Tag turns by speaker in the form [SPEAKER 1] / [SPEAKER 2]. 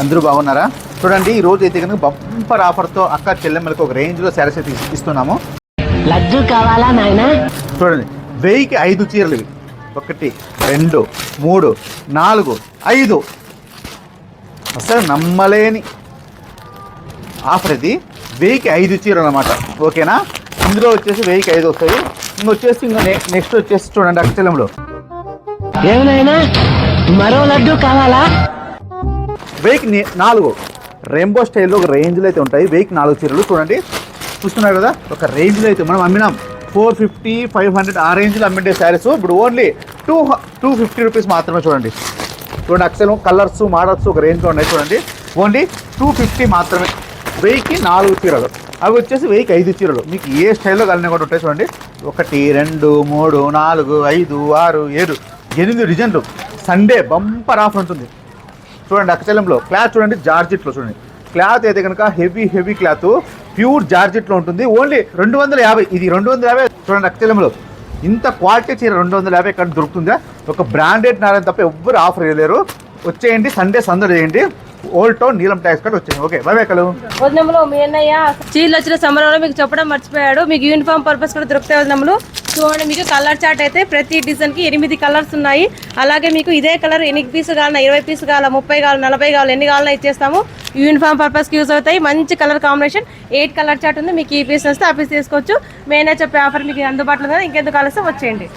[SPEAKER 1] అందరూ బాగున్నారా? చూడండి ఈ రోజు అయితే కనుక బంపర్ ఆఫర్తో అక్క చెల్లెమ్మలకు ఒక రేంజ్లో శారీస్ అయితే ఇస్- ఇస్తున్నాము.
[SPEAKER 2] లడ్డు కావాలా నాయనా?
[SPEAKER 1] చూడండి వెయ్యికి ఐదు చీరలు ఇవి. ఒకటి రెండు మూడు నాలుగు ఐదు. అసలు నమ్మలేని ఆఫర్ ఇది. వెయ్యికి ఐదు చీరలు అనమాట ఓకేనా? ఇందులో వచ్చేసి వెయ్యికి ఐదు వస్తాయి. ఇంకొచ్చేసి ఇంకా నెక్స్ట్ వచ్చేసి చూడండి అక్షలంలో
[SPEAKER 2] ఏమనైనా మరో లడ్డు కావాలా?
[SPEAKER 1] వెయిక్ నాలుగు. రెయిన్బో స్టైల్లో ఒక రేంజ్లో అయితే ఉంటాయి. వెయిక్ నాలుగు చీరలు. చూడండి. చూస్తున్నారు కదా? ఒక రేంజ్లో అయితే మనం అమ్మినాం. ఫోర్ ఫిఫ్టీ ఫైవ్ హండ్రెడ్ ఆ రేంజ్లో అమ్మిండే శారీస్. ఇప్పుడు only two two fifty rupees మాత్రమే చూడండి. చూడండి అక్షరం కలర్స్ మోడల్స్ ఒక రేంజ్లో ఉన్నాయి చూడండి. ఓన్లీ టూ ఫిఫ్టీ మాత్రమే. వెయ్యికి నాలుగు చీరలు. అవి వచ్చేసి వెయ్యికి ఐదు చీరలు. మీకు ఏ స్టైల్లో కలిగిన కూడా ఉంటాయి చూడండి. ఒకటి రెండు మూడు నాలుగు ఐదు ఆరు ఏడు ఎనిమిది డిజైన్లు. సండే బంపర్ ఆఫర్ ఉంటుంది. చూడండి అక్కచలంలో క్లాత్ చూడండి జార్జిట్లో చూడండి. క్లాత్ అయితే కనుక హెవీ హెవీ క్లాత్. ప్యూర్ జార్జిట్లో ఉంటుంది. ఓన్లీ రెండు వందల యాభై ఇది రెండు వందల యాభై చూడండి అక్కచలంలో ఇంత క్వాలిటీ చీర రెండు వందల యాభై ఇక్కడ దొరుకుతుందా? ఒక బ్రాండెడ్ నారాయణ తప్ప ఎవ్వరు ఆఫర్ ఇవ్వలేరు వచ్చేయండి సండే సందడి చేయండి. Old town Neelam tax card వచ్చేయండి. ఓకే బాయ్ కలు.
[SPEAKER 3] వదినములు మీ అన్నయ్య. చీరలు వచ్చిన సమరంలో మీకు చెప్పడం మర్చిపోయాడు. మీకు యూనిఫామ్ పర్పస్ కూడా దొరుకుతాయి వదినములు చూడండి మీకు కలర్ చార్ట్ అయితే ప్రతి డిజైన్కి ఎనిమిది కలర్స్ ఉన్నాయి. అలాగే మీకు ఇదే కలర్ ఎన్ని పీస్ కావాలన్నా ఇరవై పీస్ కావాలా ముప్పై కావాలి నలభై కావాలి ఎన్ని కావాలన్నా ఇచ్చేస్తాము. యూనిఫామ్ పర్పస్కి యూజ్ అవుతాయి. మంచి colour combination. Eight colour chart ఉంది. మీకు ఈ పీస్ వస్తే ఆ పీస్ తీసుకోవచ్చు. మెయిన్ చెప్పే ఆఫర్ మీకు అందుబాటులో ఉందా ఇంకెందుకు కలిస్తే వచ్చేయండి.